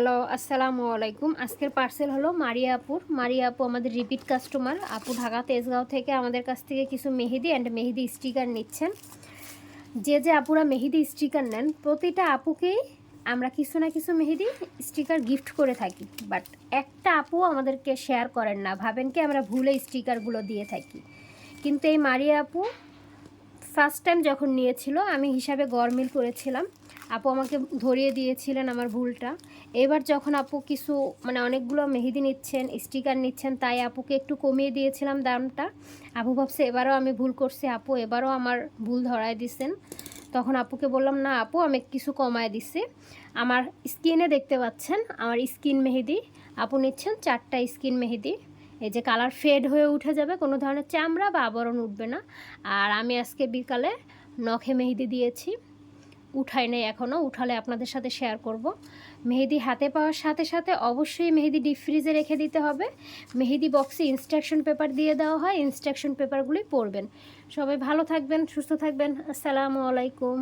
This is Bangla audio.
হ্যালো, আসসালামু আলাইকুম। আজকের পার্সেল হলো মারিয়া আপুর মারিয়া আপু আমাদের রিপিট কাস্টমার আপু ঢাকা, তেজগাঁও থেকে আমাদের কাছ থেকে কিছু মেহেদি অ্যান্ড মেহেদি স্টিকার নিচ্ছেন। যে যে আপুরা মেহেদি স্টিকার নেন, প্রতিটা আপুকেই আমরা কিছু না কিছু মেহেদি স্টিকার গিফট করে থাকি। বাট একটা আপু আমাদেরকে শেয়ার করেন না। ভাবেন কি আমরা ভুলে স্টিকারগুলো দিয়ে থাকি। কিন্তু এই মারিয়া আপু ফার্স্ট টাইম যখন নিয়েছিল, আমি হিসাবে গরমিল করেছিলাম। আপু আমাকে ধরিয়ে দিয়েছিলেন আমার ভুলটা। এবার যখন আপু কিছু মানে অনেকগুলো মেহেদি নিচ্ছেন স্টিকার নিচ্ছেন, তাই আপুকে একটু কমিয়ে দিয়েছিলাম দামটা। আপু ভাবছে, এবারও আমি ভুল করছি, আপু এবারও আমার ভুল ধরায় দিছেন। তখন আপুকে বললাম, না, আপু, আমি কিছু কমায় দিছি। আমার স্কিনে দেখতে পাচ্ছেন, আমার স্কিন মেহেদি। আপু নিচ্ছেন চারটা স্কিন মেহেদি। এই যে কালার ফেড হয়ে উঠে যাবে, কোনো ধরনের চামড়া বা আবরণ উঠবে না। আর আমি আজকে বিকালে নখে মেহেদি দিয়েছি, উঠাই নেই এখনও উঠালে আপনাদের সাথে শেয়ার করব। মেহেদি হাতে পাওয়ার সাথে সাথে অবশ্যই মেহেদি ডিপ ফ্রিজে রেখে দিতে হবে। মেহেদি বক্সে ইনস্ট্রাকশন পেপার দিয়ে দেওয়া হয় ইনস্ট্রাকশন পেপারগুলি পড়বেন। সবাই ভালো থাকবেন, সুস্থ থাকবেন, আসসালামু আলাইকুম।